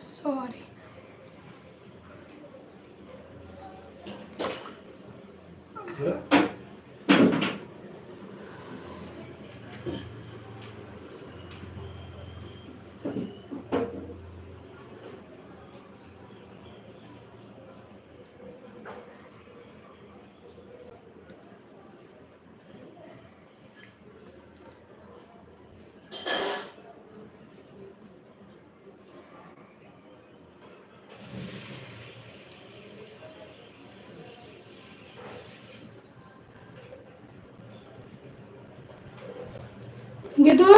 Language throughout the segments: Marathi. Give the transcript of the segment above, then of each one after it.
सॉरी गिदू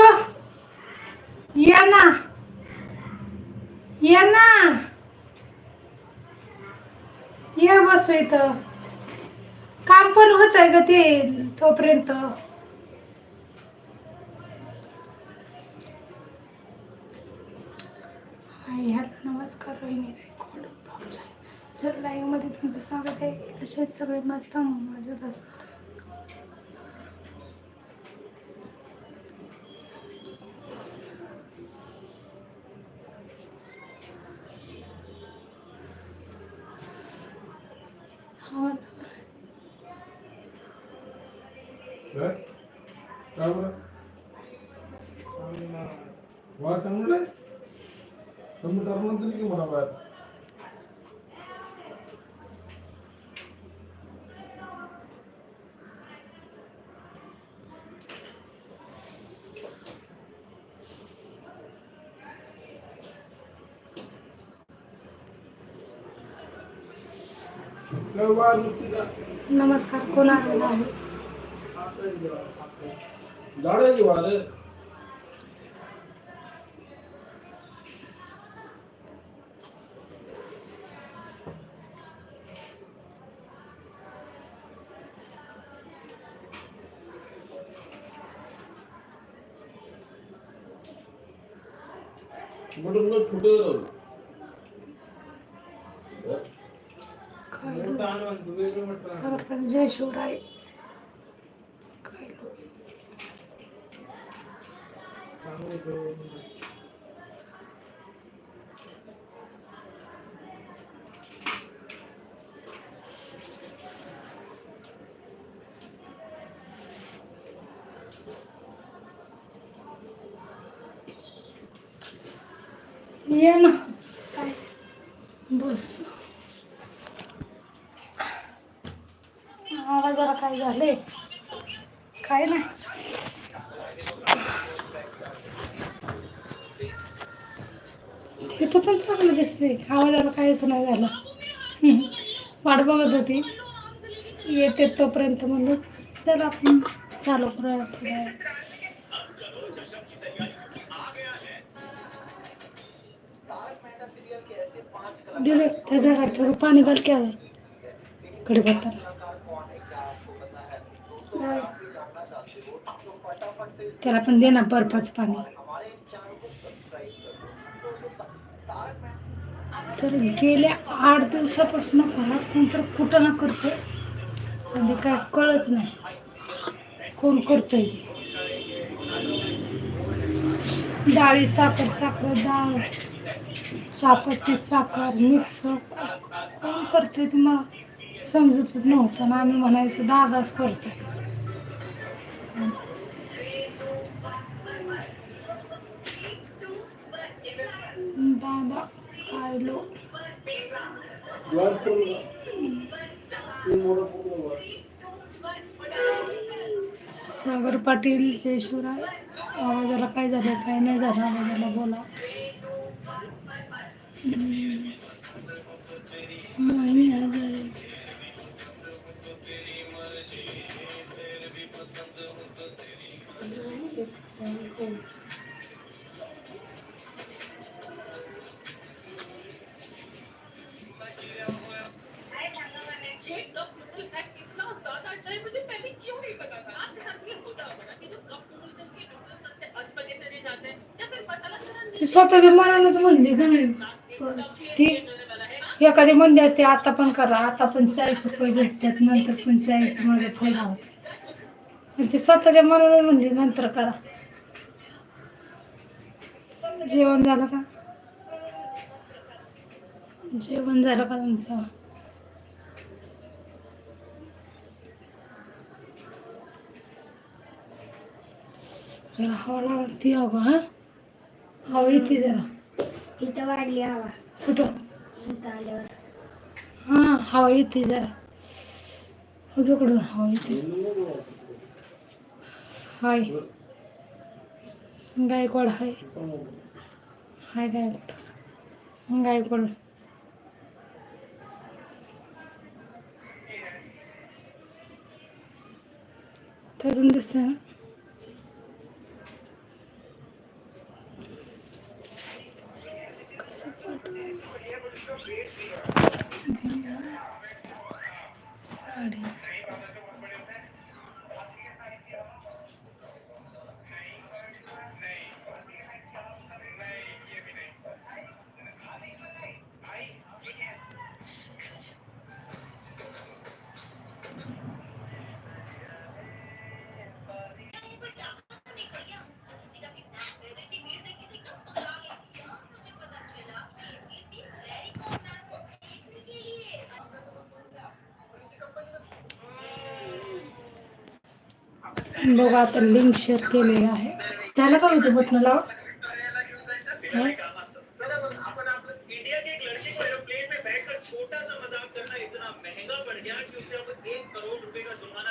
ये ना. ये ना. ये बसू इथं. काम पण होत आहे ग ते तोपर्यंत. हाय हॅलो नमस्कार रोहिणी गायकवाड चल जर लाईव्हमध्ये तुमचं स्वागत आहे तसेच सगळे मस्त मजेत असणार हवा लागला वा चांगलं आहे तुम्ही धर्मांतर की म्हणा बाहेर लय वार नुसती का? नमस्कार कोण आलेला आहे झाडाची वार आहे. कुठं कुठं कुठं काय सरकार जय शिवराय काय लोक. ये ना काय झाले? काय नाही. इथं पण चांगलं दिसते आवाजाला काहीच नाही झालं. वाट बघत होती. येते तोपर्यंत म्हणलं चला आपण चालू करूया थोड्या दिले त्या झाडात थोडं पाणी घाल केलं कडे बघताना त्याला पण दे ना बर्फाच पाणी. तर गेल्या आठ दिवसापासून घरात कोण तर कुठं ना करतो आणि काय कळच नाही. कोण करतोय डाळी साखर साखर डाळ. चहापत्ती साखर मिक्स. कोण करतोय ते मला समजतच नव्हतं. ना आम्ही म्हणायचं दादाच करतोय. दादा काय सागर पाटील जयशिवराय. आवाजाला काय झालं काय नाही झालं आवाजाला बोला. मोहिनी मोहिनी very ती स्वतःच्या मनानच म्हणली का नाही ती एखादी म्हणली असते आता पण करा आता पण चाळीस रुपये भेटतात नंतर पण चाळीसमध्ये फायदा होतो ती स्वतःच्या मनाला म्हणली नंतर करा. जेवण झालं का? जेवण झालं का तुमचं? जरा हवा लागती अगं हा? हवा येते जरा. इथं वाढली हवा. कुठं? इथं आल्यावर. हा हवा येते जरा. उद्याकडून हवा येते. हाय. गायकवाड हाय. हाय गायकवाड गायकवाड तरुण दिसते ना कसं पाठवू?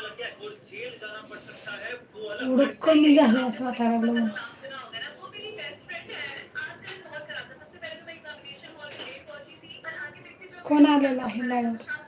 लग गया है और जेल जाना पड़ सकता है वो अलग एवढं कमी झालं असं वाटायला लागलं मला. सुना होगा ना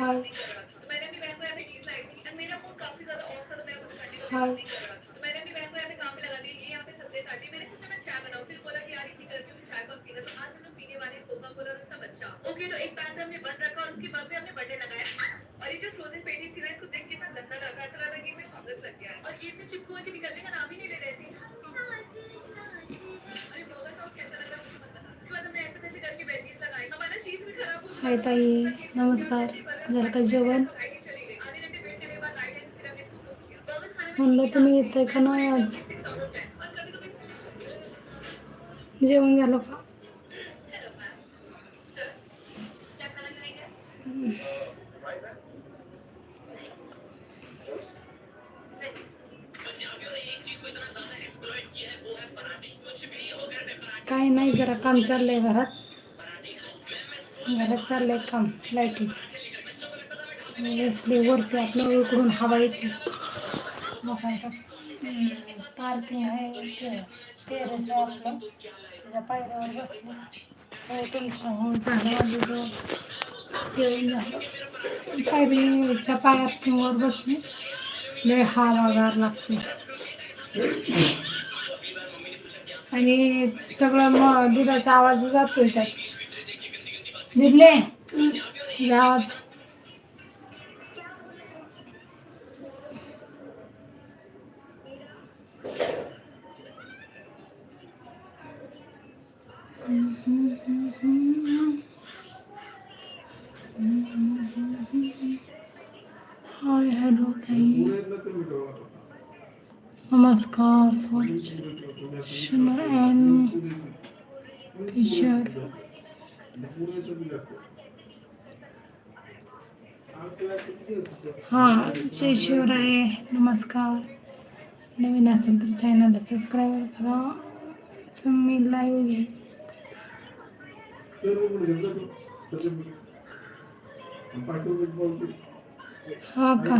हाँ। नहीं कर रहा तो मैंने अपनी बहन को यहाँ पेटीज लाई थी एंड मेरा मूड काफ़ी ज़्यादा ऑफ़ था तो मैं कुछ करने को हाँ। नहीं कर रहा था। तो मैंने अपनी बहन को यहाँ पे काम पे लगा दिया ये यहाँ पे सब्ज़ी काटी मैंने सोचा मैं चाय बनाऊँ फिर बोला कि यार इतनी गर्मी में चाय कब पीना तो आज हम लोग पीने वाले कोका कोला और उसका बच्चा। ओके तो एक पैन पे हमने रखा और उसके बाद में हमने बर्थडे लगाया और ये जो फ्रोजन पेटीज थी ना इसको देख के इतना गंदा लग रहा चला था कि इनमें फंगस लग गया है। और ये इतने चिपकू निकलने का नाम ही नहीं ले रहे थे। अरे बर्गर सॉस कैसा लग रहा है मुझे मत बता। उसके बाद हमने ऐसे तैसे करके वेजीज लगाई। हमारा चीज़ भी खराब हो हाय नमस्कार। झालं का जेवण? म्हणलं तुम्ही येताय का नाही आज? जेवण झालं का? काही काय नाही जरा काम चाललंय घरात. घरात चाललंय काम लाईटीचं. वरती आपल्या इकडून हवा येते पार्किंग आहे टेरेस आहे आपलं त्याच्या पायऱ्यावर बसले तुमचं हो झालं जेवण झालं पायरीच्या पार्किंगवर बसले लय हवा गार लागते आणि सगळं मग दुधाचा आवाज जातोय त्यात. तुझा आवाज हाय हॅलो ताई पुण्यातलं कमी ठेवा. नमस्कार फॉर्च्युन अँड किशोर. हां जय शिवराय नमस्कार. नवीन असेल तर चॅनलला सबस्क्राईब करा. तुम्ही लाईव्ह घे हा का?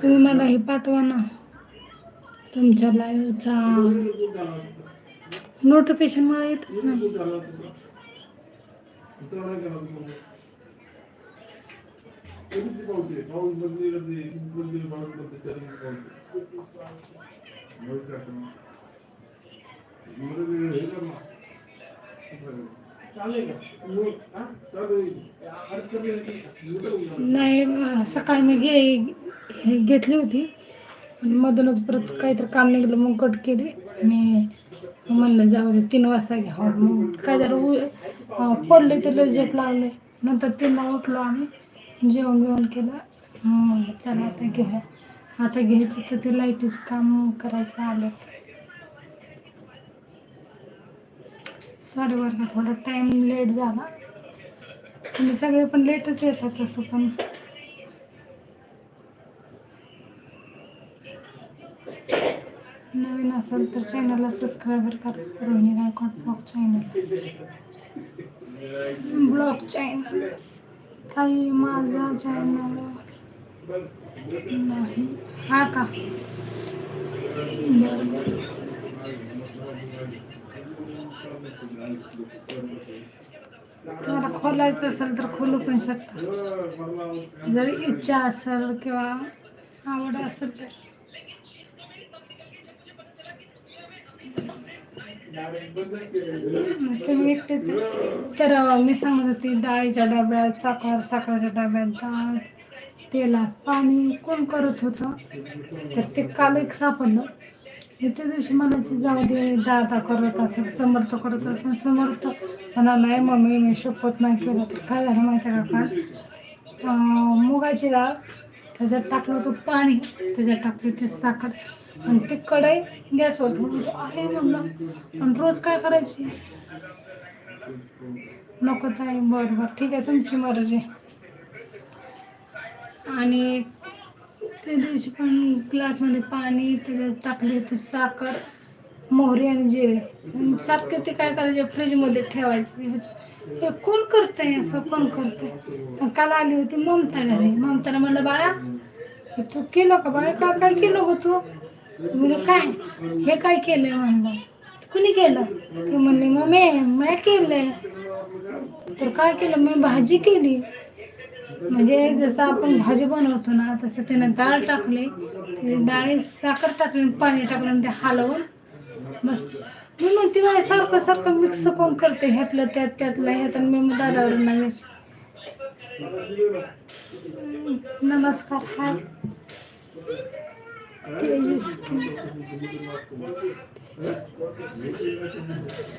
तुम्ही मला हे पाठवा ना. तुमच्या लाईव्हचा नोटिफिकेशन मला येतच नाही नाही ना. नाही सकाळी मी घे घेतली होती आणि मधूनच परत काहीतरी काम निघलं मग कट केले आणि म्हणलं जाऊ दे तीन वाजता घ्यावं हो, मग काय झालं उ- पडले तर लय झोप लावले नंतर तीनला उठलो आम्ही जेवण बिवण केलं. चला आता घेऊया. आता घ्यायचं तर ते लाईटीचं काम करायचं आलं. सॉरी बरं का थोडा टाईम लेट झाला. तुम्ही सगळे पण लेटच येतात तसं पण. नवीन असेल तर चॅनलला सबस्क्राईबर करा. Rohini Gaikwad blog channel blog channel काही माझा चॅनल नाही. हा का? बरं खोलायचं असेल तर खोलू पण शकता. जर इच्छा असेल किंवा आवड असेल तर. तुम्ही एकटेच तर मी सांगत होती डाळीच्या डब्यात साखर साखरच्या डब्यात डाळ तेलात पाणी कोण करत होतं? तर ते काल एक सापडलं. मी त्या दिवशी मनाची जाऊ दे दादा करत असेल समर्थ करत असेल. समर्थ म्हणाला नाही मम्मी मी शपथ नाही केलं. तर काय झालं माहिती आहे का काल? मुगाची डाळ त्याच्यात टाकलं होतं पाणी त्याच्यात टाकली ते साखर. आणि ते कढई गॅसवर ठेवून आहे म्हणलं. पण रोज काय करायची? नको ताई बरं बरं. ठीक आहे तुमची मर्जी. आणि त्या दिवशी पण ग्लासमध्ये पाणी त्याच्यात टाकले ते साखर मोहरी आणि जिरे. सारखे ते काय करायचे? फ्रीजमध्ये ठेवायचे. हे कोण करतंय असं? कोण करतंय? काल आली होती ममता घरी. ममताला म्हणलं बाळा तू केलं का? बाळा का काय केलं गं तू? म्हणलं काय? हे काय केलंय? म्हणलं कुणी केलं? ते म्हणले मम्मी मी केलंय. तर काय केलं? मी भाजी केली. म्हणजे जसं आपण भाजी बनवतो ना तसं त्यानं डाळ टाकली ते डाळीत साखर टाकली आणि पाणी टाकलं आणि ते हलवून बस. मी म्हणते बाय सारखं सारखं मिक्स कोण करते? ह्यातलं त्यात त्यातलं ह्यात आणि मी मग दादावर नव्हेच नमस्कार हाय. तेजस्वी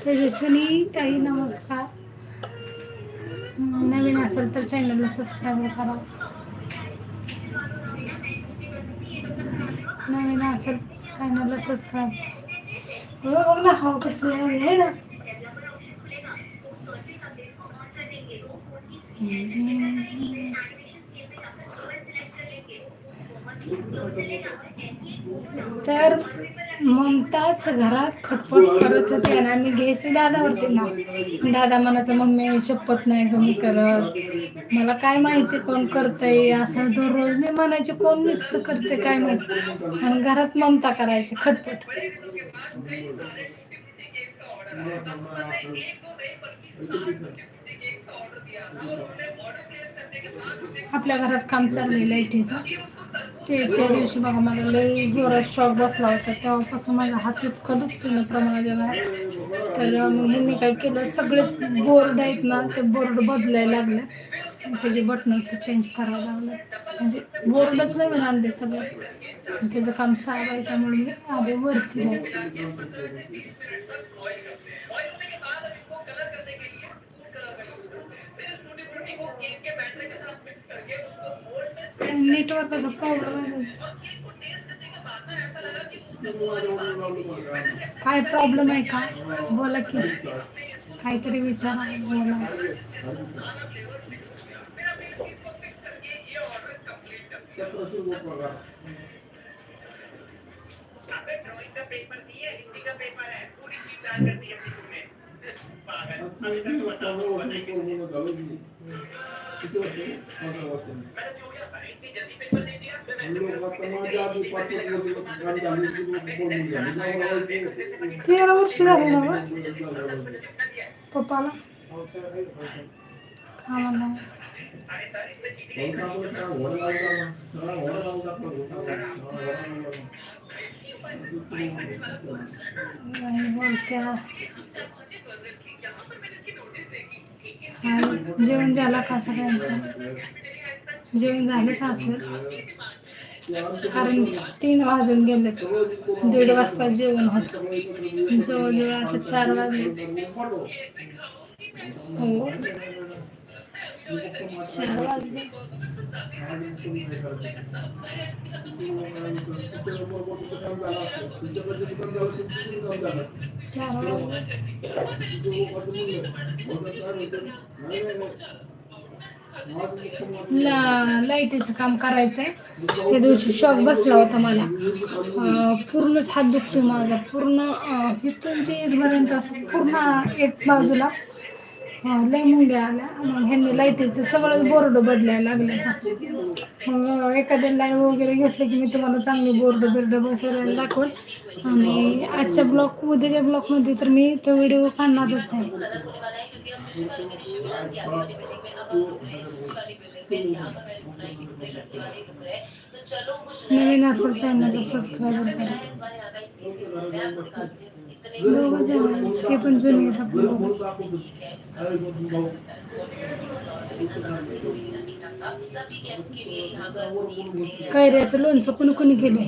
तेजस्विनी ताई नमस्कार नवीन असेल तर चॅनलला सबस्क्राईब करा नवीन असेल चॅनलला सबस्क्राईब हो बघ ना हो कसली आहे ना तर ममताच घरात खटपट करत होते आणि आम्ही घ्यायचो दादावरती ना. दादा म्हणायचं मम्मी शपथ नाही कमी करत? मला काय माहिती कोण करतंय? असं दररोज मी म्हणायचे कोण मिक्स करते काय माहिती? आणि घरात ममता करायची खटपट. आपल्या घरात काम चाललंय लाईटीचं ते त्या दिवशी बघा मला लई जोरात शॉक बसला होता. तेव्हापासून माझा हात इतकं दुखतो प्रमाणाच्या बाहेर. तर मग ह्यांनी काय केलं सगळेच बोर्ड आहेत ना ते बोर्ड बदलायला लागले त्याचे बटन ते चेंज करायला लागलं म्हणजे बोर्डच नवीन आणले सगळं. त्याचं काम चालू आहे त्यामुळे मी आधी वरती आहे नेटवर्क का सबका उड़ रहा है। काय का बोला की काहीतरी बोला। पेपर दिए हिंदी का पेपर है, पूरी शीट डाल कर दी अपनी तेरा वर्ष झाले ना पप्पाला खावा हाय जेवण झालं का सगळ्यांचं? जेवण झालंच असेल कारण तीन वाजून गेले. दीड वाजता जेवण होतं. जवळजवळ आता चार वाजले. हो. चार वाजले. लाईटीचं काम करायचंय. त्या दिवशी शॉक बसला होता मला. पूर्णच हात दुखतोय माझा. पूर्ण इथून जे इथपर्यंत असं पूर्ण एक बाजूला लय मुंग्या आल्या. मग ह्यांनी लाईटीचं सगळंच बोर्ड बदलायला लागले. मग एखाद्या लाईव्ह वगैरे घेतलं की मी तुम्हाला चांगले बोर्ड बिर्ड बसवायला दाखवल. आणि आजच्या ब्लॉक उद्याच्या ब्लॉकमध्ये तर मी तो व्हिडिओ काढणारच आहे. नवीन असं चॅनलला सबस्क्राईब करा. दोघं जण ते पण जुने आहेत आपण कैऱ्याचं लोणचं पण कोणी केले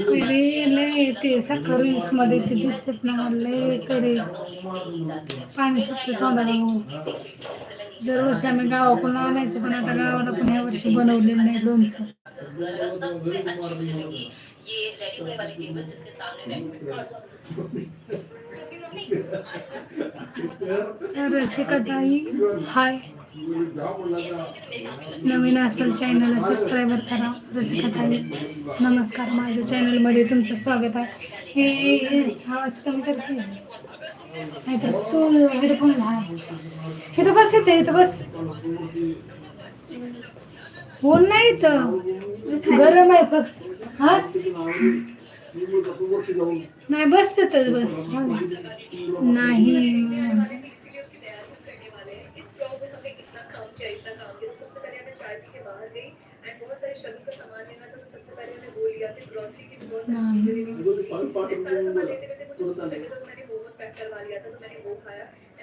कैरी लय ते साखर रील्समध्ये ते दिसतात ना मला लय कैरी. पाणी सुटते तोंडाला दरवर्षी आम्ही गावाकडून आणायचं पण आता गावाला पण ह्या वर्षी बनवलेलं नाही लोणचं. रसिका ताई हाय नवीन असेल चॅनलला सबस्क्राईबर करा. रसिका ताई नमस्कार. माझ्या चॅनलमध्ये तुमचं स्वागत आहे. हे हे आवाज कमी करते नाहीतर तू हेडफोन घाल इथं बस येते इथं बस. फोन नाही इथं. गरम आहे फक्त. हा? नाही बस तिथंच बस. नाही. इस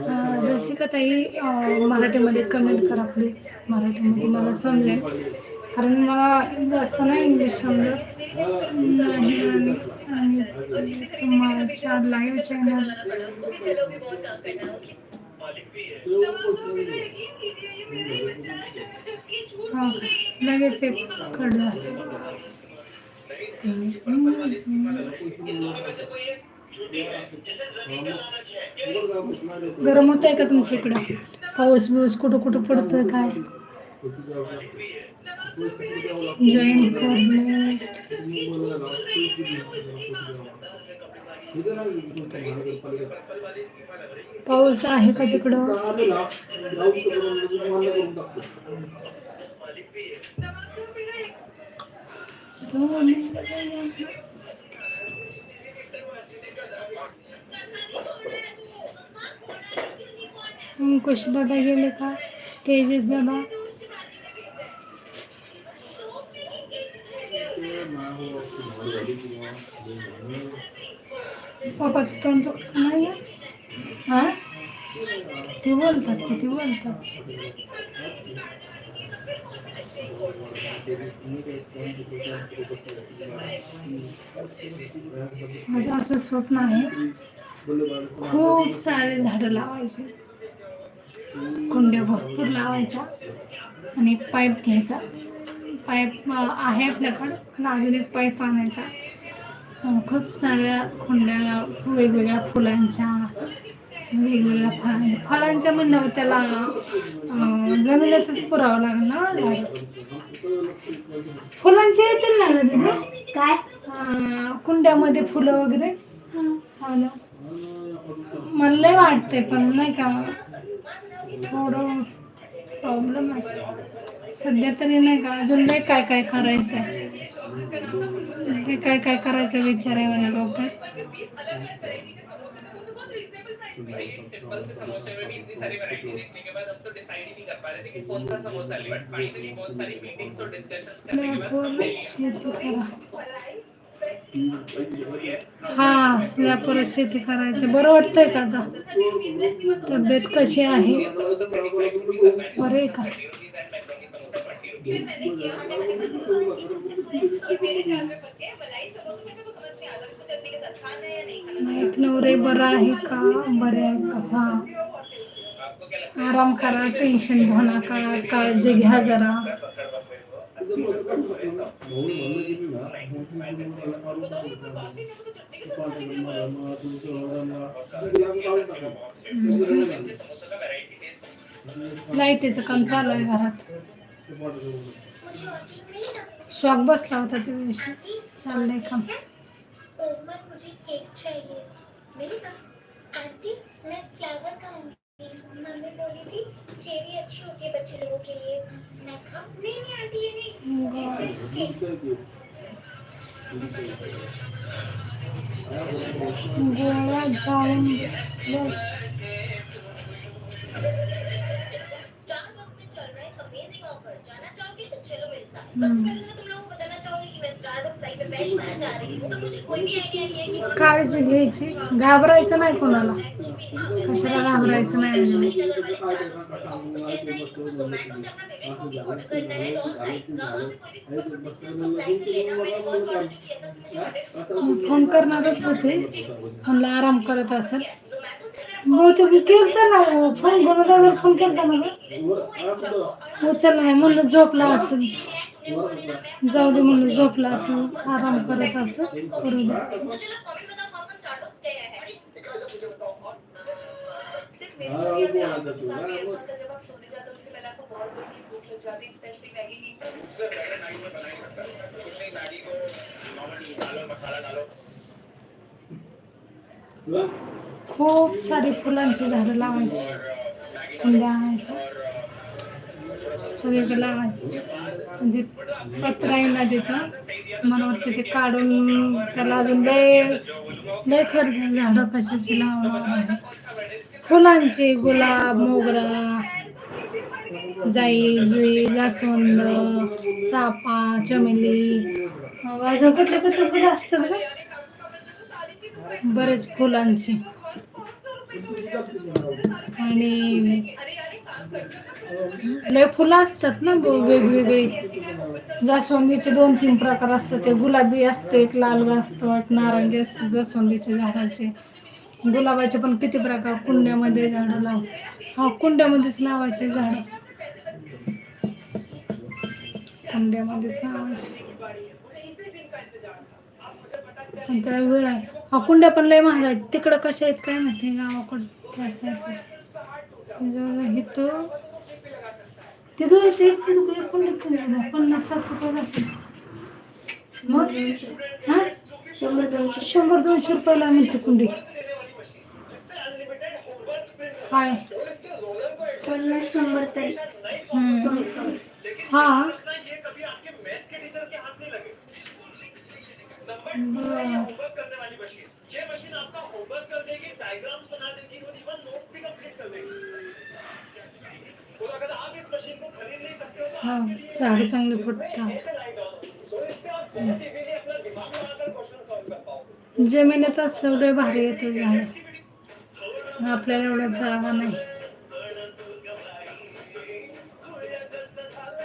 अं, रसिका ताई मराठीमध्ये कमेंट करा प्लीज मराठीमध्ये मला समजेल कारण मला जास्त नाही इंग्लिश समजत नाही आणि आणि तुम्हाला लाईव्ह चॅनल लगेच एक कडलं गरम होत आहे का तुमच्या इकडं? पाऊस बिऊस कुठं कुठं पडतोय काय? जॉईन करणे पाऊस आहे का तिकडं? दादा गेले का तेजस दादा। पप्पाचं तोंड दुखत नाही हा? ते बोलतात किती ते बोलतात माझं असं स्वप्न आहे. खूप सारे झाडं लावायचे. कुंड्या भरपूर लावायच्या आणि एक पाईप घ्यायचा. पाईप आहे आपल्याकडं पण अजून एक पाईप आणायचा. खूप साऱ्या कुंड्या वेगवेगळ्या फुलांच्या वेगवेगळ्या फळांच्या. फळांच्या म्हणल्यावर त्याला जमिनीतच पुरावं झाड फुलांचे येतील ना तिथे? काय? कुंड्यामध्ये फुलं वगैरे? हो. मला वाटतंय पण नाही का? थोडं प्रॉब्लेम आहे. सध्या तरी नाही का अजून लय काय काय करायचं आहे हे काय काय करायचं विचार आहे माझ्या डोक्यात. शेती करा हा असल्या परिस्थिती करायची. बरं वाटतंय का आता? तब्येत कशी आहे? बरे का? नाईक नवरे बरं आहे का? बरे आहे का? हा. आराम करा टेन्शन घेऊ नका काळजी घ्या जरा है समोसा का वैरायटी टेस्ट लाईटीचं काम चालू आहे घरात. शॉक बसला होता त्या दिवशी. चाललंय काम. मुझे केक चाहिए. मेरी ना आंटी मैं फ्लावर खाऊंगी. मम्मी बोली थी चेरी अच्छी होती है बच्चे लोगों के लिए। मैं खाऊं नहीं नहीं आंटी ये नहीं। गोवा बसलो. स्टारबक्स में चल रहा है अमेजिंग ऑफ़र जाना चाहोगे तो चलो मेरे साथ। हम्म. सबसे पहले काळजी घ्यायची. घाबरायचं नाही कोणाला. कशाला घाबरायचं नाही फोन करणारच होते. फोनला आराम करत असेल. बहुतेक केलता ना फोन बनवल्यावर फोन केलता ना उचलला नाही म्हणलं झोपला असेल. जाऊ दे म्हणलं झोपला असेल आराम करत असेल करू दे. खूप सारी फुलांची झाडं लावायची. कुंड्या आणायच्या. सगळीकडे लावायची म्हणजे पत्राईला देतं मला वाटतं ते काढून त्याला अजून लय लय खर्च झाडं कशाची लावणार आहे? फुलांची गुलाब मोगरा जाई जुई जास्वंद चापा चमेली. अजून कुठले कुठले फुलं असतात का बरेच फुलांची. आणि लय फुलं असतात ना वेगवेगळी. जास्वंदीचे दोन तीन प्रकार असतात. ते गुलाबी असतो एक लाल असतो एक नारंगी असतो जास्वंदीचे झाडाचे. गुलाबाचे पण किती प्रकार? कुंड्यामध्ये झाडं लाव. हा कुंड्यामध्येच लावायचे झाड. कुंड्यामध्येच लावायचे. आणि त्याला वेळ आहे. हा कुंड्या पण लय महाग आहेत. तिकडं कशा आहेत काय माहिती? गावाकडं. त्या साईडला. इथं इथे एक तिथं एक कुंडी किती पन्नास साठ रुपये असेल मग? हा? शंभर दोनशे शंभर दोनशे रुपयाला म्हणते कुंडी हाय. पन्नास शंभर तरी. हा. हा झाडं चांगली फुटतात जमिनीत असलं लय भारी येतं झाड. आपल्याला एवढं जागा नाही.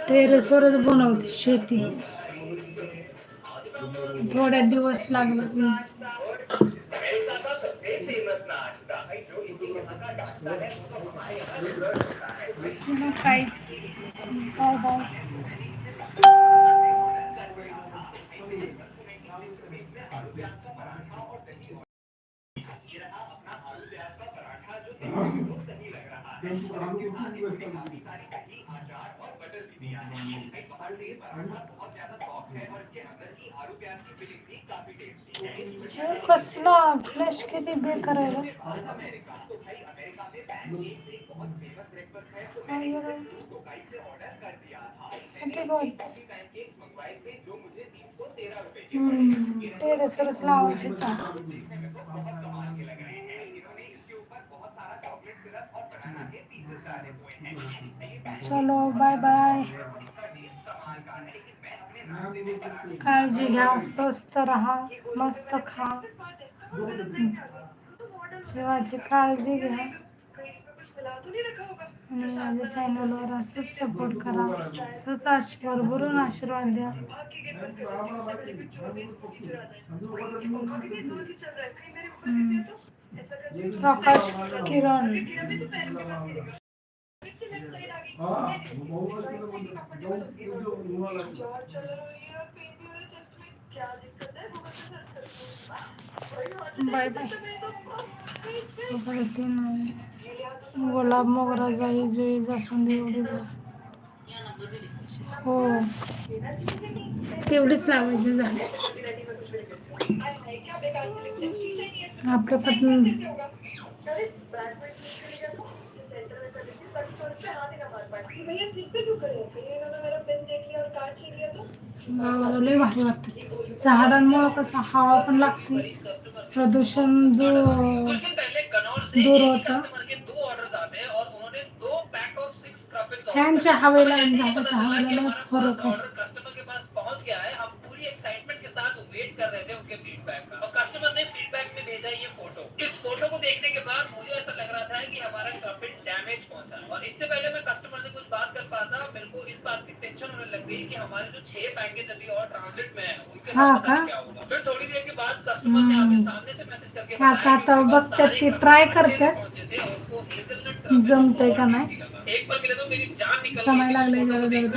टेरेसवरच बनवते शेती. थोड्या दिवस लागतात अमेरिका का सबसे फेमस नाश्ता है जो इनके यहाँ का नाश्ता है वो तो हमारे यहाँ रिजर्व होता है मग काय बाय बाय कसला फ्लॅश किती बेकार आहे गं. काय गं? दुबई से ऑर्डर कर दिया था चलो बाय बाय काळजी घ्या स्वस्त राहा, मस्त खा शिवाची काळजी घ्या आणि माझ्या चॅनलवर असंच सपोर्ट करा। असंच आशीर्वाद आशीर्वाद द्या। हम्म. प्रकाश किरण हाँ वो बहुत किलो बोलते जो जो रुमाल है. बाय बाय परत नाही गुलाब मोगरा जाई जुई जास्वंदी एवढी जा हो तेवढीच लावायची झाली. आपल्या पत्नी. गावाला लय भारी वाटतं. झाडांमुळं कसं हवा पण लागते. प्रदूषण दूर कुछ दिन पहले कनौर से दूर एक ही होता. फॅनच्या हवेला आणि झाडाच्या हवेला लय फरक आहे कस्टमर के पास पहुँच गया है। हम पूरी एक्साइटमेंट के साथ वेट कर रहे थे उनके फीडबैक का। और कस्टमर ने फीडबैक में भेजा ये फ़ोटो इस फ़ोटो को देखने के बाद मुझे ऐसा लग रहा था कि हमारा डैमेज पहुँचा। और इससे पहले मैं कस्टमर से कुछ बात कर पाता मेरे को इस बात की टेंशन होने लग गई कि हमारे जो छह पैकेज अभी और ट्रांजिट में है उनके हाँ, साथ पता नहीं का? क्या होगा। फिर थोड़ी देर के बाद कस्टमर ने आके सामने से मैसेज करके क्या बताया कि आता उनके पास बघतात सारे ते क्रफिल try अच्छे से करतात. पहुँचे थे और उनको hazelnut क्रफिल जमतंय बहुत का नाही? एक मेरी जान निकल समय लागले जरा जरा